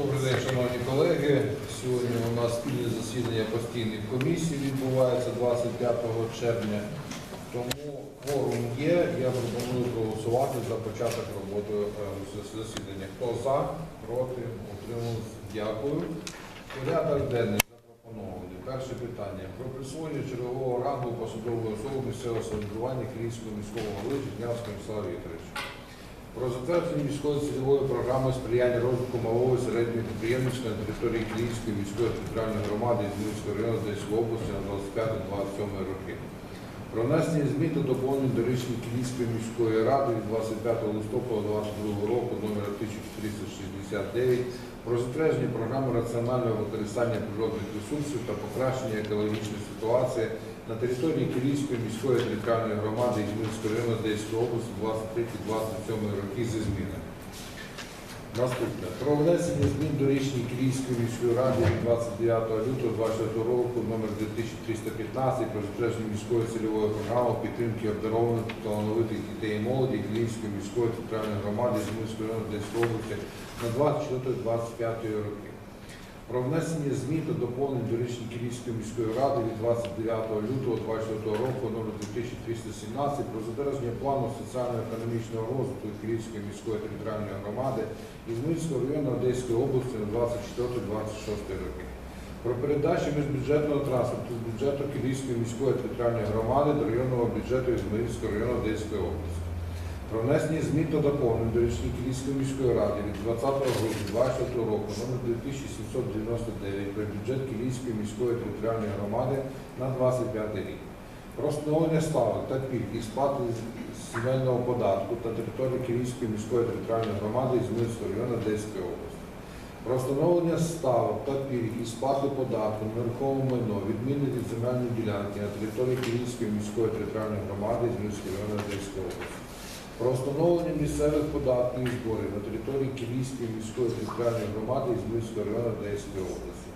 Добрий день, шановні колеги. Сьогодні у нас засідання постійних комісій відбувається 25 червня. Тому форум є. Я пропоную проголосувати за початок роботи е, засідання. Хто за, проти, утримався. Дякую. Порядок денний запропонований. Перше питання. Про присвоєння чергового рангу посадової особи місцевого самоврядування Київського міського голови Житнявського Міслава Вікторовича. Про затвердження міської цільової програми сприяння розвитку малого і середнього підприємництва на території Київської міської територіальної громади і Зміївського району Одеської області на 25-27 роки. Про внесення змін та доповнень до рішення Київської міської ради від 25 листопада 2022 року номер 1469 про затвердження програми раціонального використання природних ресурсів та покращення екологічної ситуації на території Київської міської територіальної громади і Зміївського району Одеської області 23-27 роки зі змінами. Наступне. Про внесення змін до рішення Київської міської ради від 29 лютого 2024 року номер 2315 про затвердження міської цільової програми підтримки обдарованих та талановитих дітей і молоді Київської міської територіальної громади Зміївської району Одеської області на 24-25 роки. Про внесення змін та доповнень до рішення Київської міської ради від 29 лютого 2024 року номер 2317 про затвердження плану соціально-економічного розвитку Київської міської територіальної громади і Зміївського району Одеської області на 24-26 роки. Про передачу міжбюджетного транспорту з бюджету Київської міської територіальної громади до районного бюджету Ізмаїльського району Одеської області. Про внесення змін та доповнень до рішення Київської міської ради від 20 грудня 2024 року номер 2799 про бюджет Київської міської територіальної громади на 25 рік. Про встановлення ставок та пільг і сплати земельного податку та території Київської міської територіальної громади і Зміївського району Одеської області. Про встановлення ставок та пільг і сплати податку на нерухоме майно відмінне від земельної ділянки на території Київської міської територіальної громади і Зміївського району Одеської області. Про встановлення місцевих податків і зборів на території Київської міської територіальної громади і Зміївського району Одеської області.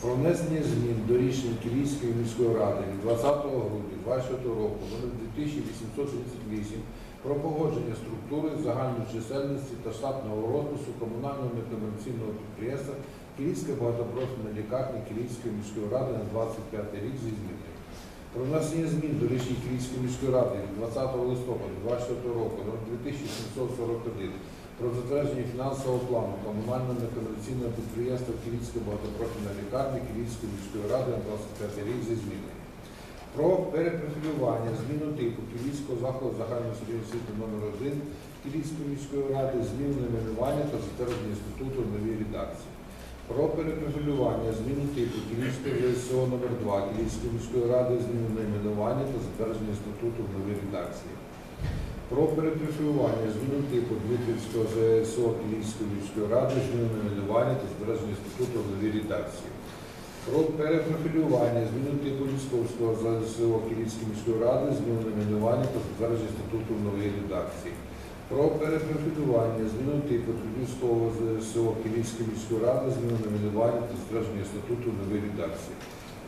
Про внесення змін до рішення Київської міської ради від 20 грудня 2024 року номер 2838 про погодження структури загальної чисельності та штатного розпису комунального некомерційного підприємства Київська багатопрофільна лікарня Київської міської ради на 25 рік зі змінами. Про внесення змін до рішення Київської міської ради від 20 листопада 2024 року номер 2741 про затвердження фінансового плану комунального некомерційного підприємства Київська багатопрофільна лікарня Київської міської ради на 25 рік зі змінами. Про перепрофілювання, зміну типу Київського закладу загальної середньої освіти номер 1 Київської міської ради, зміну найменування та затвердження статуту в новій редакції. Про перепрофілювання, зміну типу Київського ЗСО номер 2 Київської міської ради, зміну найменування та затвердження статуту в новій редакції. Про перепрофілювання, зміну типу Дмитрівського ЗСО Київської міської ради, зміну найменування та затвердження статуту в новій редакції. Про перепрофілювання, зміну типу Московського ЗСО Київської міської ради, зміну найменування та затвердження статуту в новій редакції. Про перепрофілювання, зміну типу Трудівського ЗСО Київської міської ради, зміну найменування та затвердження статуту в новій редакції.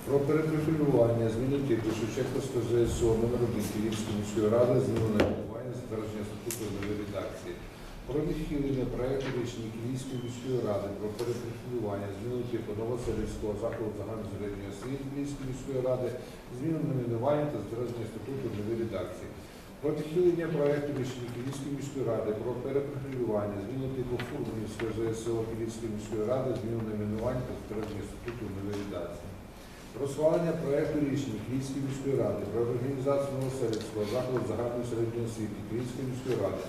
Про перепрофілювання, зміну типу Шевченківського ЗСО номер 1 Київської міської ради, зміну найменування, затвердження статуту в новій редакції. Про відхилення проекту рішення Київської міської ради про перепрофілювання, зміну типу Новоселівського закладу загальної середньої освіти Київської міської ради, зміну найменування та затвердження статуту в новій редакції. Про відхилення проекту рішення Київської міської ради про перепрофілювання, зміну типу Фурманівського ЗСО Київської міської ради, зміну найменування та створення статуту в. Про схвалення проекту рішення Київської міської ради про організацію Новоселівського закладу загальної середньої освіти Київської міської ради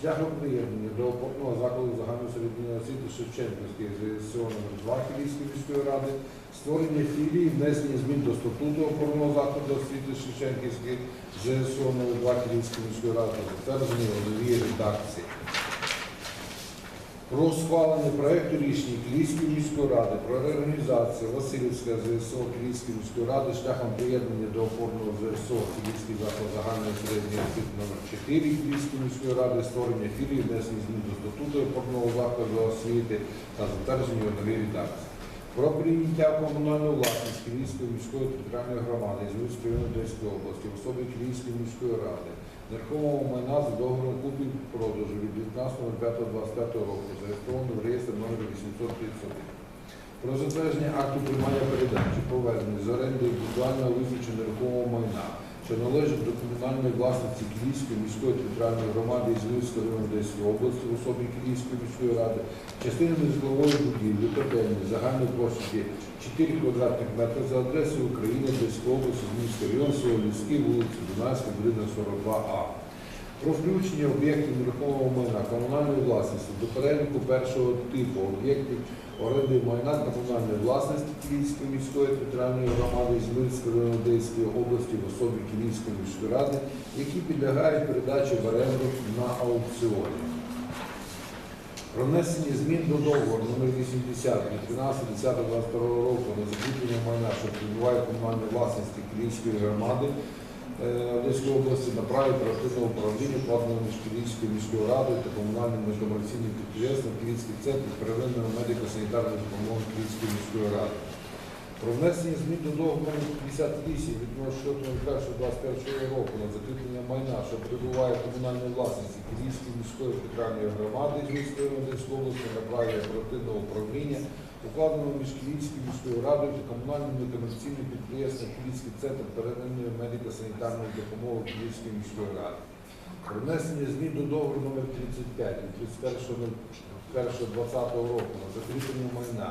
шляхом приєднання до опорного закладу загальної середньої освіти Шевченківської ЗСО номер 2 Київської міської ради, створення філії, внесення змін до статуту опорного закладу освіти Шевченківської ЗСО номер 2 Київської міської ради, затвердження у новій редакції. Про схвалення проекту рішення Київської міської ради про реорганізацію Васильівської ЗСО Київської міської ради шляхом приєднання до опорного ЗСО Київський заклад загальної середньої освіти номер 4 Київської міської ради, створення філії, внесення змін до статуту опорного закладу освіти та затвердження у новій редакції. Про прийняття в комунальну власність Київської міської територіальної громади з Одеської області в особі міської ради нерухомого майна за договором купівлі продажу від 19.05.25 року зареєстрованого в реєстрі номер 831. Про затвердження акту приймання передачі повернення з оренди індивідуального визначення нерухомого майна, що належить до комунальної власності Київської міської територіальної громади із Львівської Одеської області в особі Київської міської ради, частинами житлової будівлі, котельні, загальної площі 4 квадратних метри за адресою України, Одеської області, Львівський район, село Львівський, вулиця Дунайська, будинок 42А. Про включення об'єктів нерухомого майна комунальної власності до переліку першого типу об'єктів оренди майна комунальної власності Київської міської територіальної громади району Одеської області в особі Київської міської ради, які підлягають передачі в оренду на аукціоні. Про внесення змін до договору номер 80 від 13.10.22 року на закріплення майна, що перебуває в комунальній власності Київської громади Одеської області на праві оперативного управління вкладеного між міською радою та комунальним некомерційним підприємством Київський центр первинної медико-санітарної допомоги Київської міської ради. Про внесення змін до договору 58 від 06.01.21 року на закріплення майна, що перебуває в комунальній власності Київської міської територіальної громади з міської Одеської області на праві оперативного управління, укладеного між Київською міською радою та комунальним некомерційним підприємством Київський центр первинної медико-санітарної допомоги Київської міської ради. Про внесення змін до договору номер 35 від 31.01.2020 року на закріплення майна,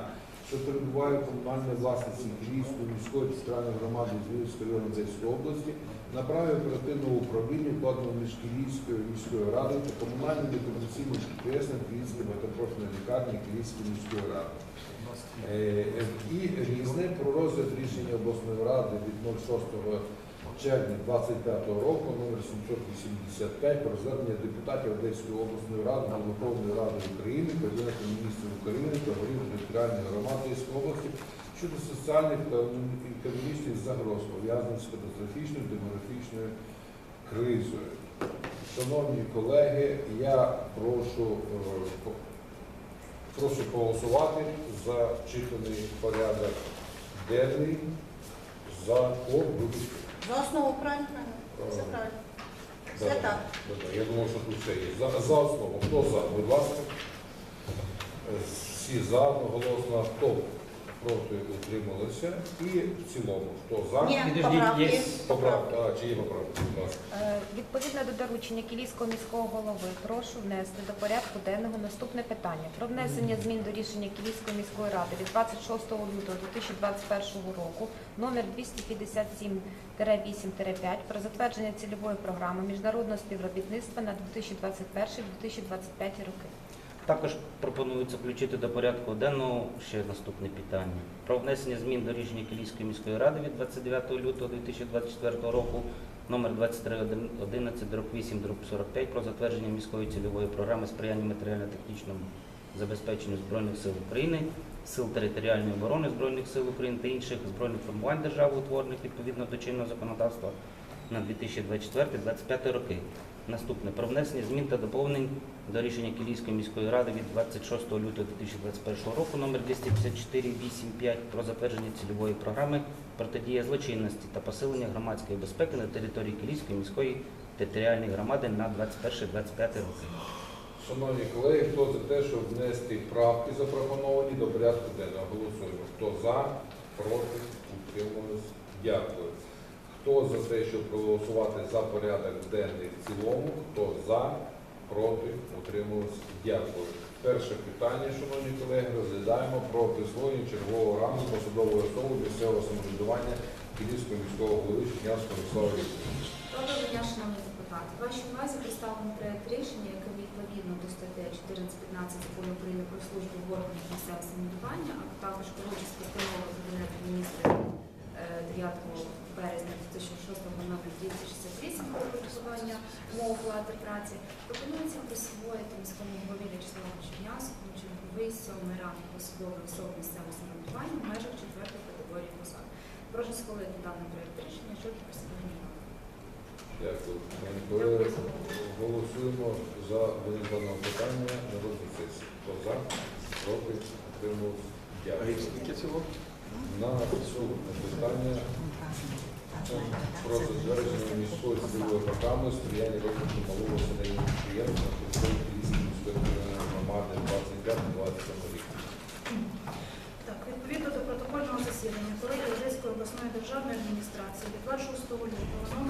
що перебуває в комунальній власності Київської міської територіальної громади Львівської Одеської області на праві оперативного управління вкладено між Київською міською радою та комунальним некомерційним підприємством Київської метапрофільної лікарні Київської міської ради. Е, е, І різне про розгляд рішення обласної ради від 06 червня 25 року номер 785 про звернення депутатів Одеської обласної ради до Верховної Ради України, Кабінету міністрів України та голів територіальної громади Одеської області щодо соціальних та економічних загроз, пов'язаних з катастрофічною демографічною кризою. Шановні колеги, я прошу, е, прошу проголосувати за вчитаний порядок денний за о. За основу правильно? Все правильно. Все да, так. да, да. Я думав, що тут все є. За, за основу. Хто за? Будь ласка. Е, Всі за одноголосно. Хто проти утрималися? І в цілому. Хто за? Ні, поправки. є Поправка. А, чи є поправка? Будь ласка. Е, Відповідно до доручення Кілійського міського голови, прошу внести до порядку денного наступне питання про внесення змін до рішення Кілійської міської ради від 26 лютого 2021 року номер 257-8-5 про затвердження цільової програми міжнародного співробітництва на 2021-2025 роки. Також пропонується включити до порядку денного ще наступне питання. Про внесення змін до рішення Київської міської ради від 29 лютого 2024 року номер 2311 8 45 про затвердження міської цільової програми сприяння матеріально-технічному забезпеченню Збройних сил України, сил територіальної оборони Збройних сил України та інших збройних формувань держави утворених відповідно до чинного законодавства на 2024-2025 роки. Наступне про внесення змін та доповнень до рішення Київської міської ради від 26 лютого 2021 року номер 25485 про затвердження цільової програми протидія злочинності та посилення громадської безпеки на території Київської міської територіальної громади на 21-25 роки. Шановні колеги, хто за те, щоб внести правки запропоновані до порядку денного? Голосуємо. Хто за, проти, утримались? Дякую. Хто за те, щоб проголосувати за порядок денний в цілому? Хто за, проти, утримались? Дякую. Перше питання, шановні колеги, розглядаємо про присвоєння чергового рангу посадової особи місцевого самоврядування Київського міського голови Чернявського Мислава Вікторовича. Шановні депутати. Вашій увазі представлено проект рішення, яке відповідно до статті 14.15 закону України про службу в органах місцевого самоврядування, а також керуючись постановою Кабінету міністрів 9 березня 2006 номер 268 про врегулювання умов оплати праці, пропонується присвоїти міському голові В'ячеславу Чернявському черговий сьомий ранг посадової особи місцевого самоврядування в межах четвертої категорії посад. Прошу схвалити даний проект рішення щодо присвоєння. Дякую. Колеги, голосуємо за винесення питання на сесії. Хто за, проти, утримались? Дякую. На наступне питання про затвердження міської цільової програми сприяння розвитку малого середнього підприємства на території Київської міської громади 25-27 рік. Так, відповідно до протокольного засідання колеги Одеської обласної державної адміністрації від 26 лютого номер 1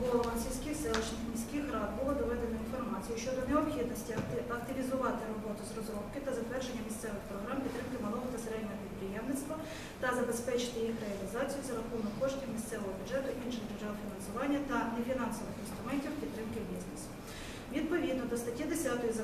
головам сільських селищних міських рад було доведено інформацію щодо необхідності активізувати роботу з розробки та затвердження місцевих програм підтримки малого та середнього підприємництва та забезпечити їх реалізацію за рахунок коштів місцевого бюджету, інших джерел фінансування та нефінансових інструментів підтримки бізнесу. Відповідно до статті 10 закону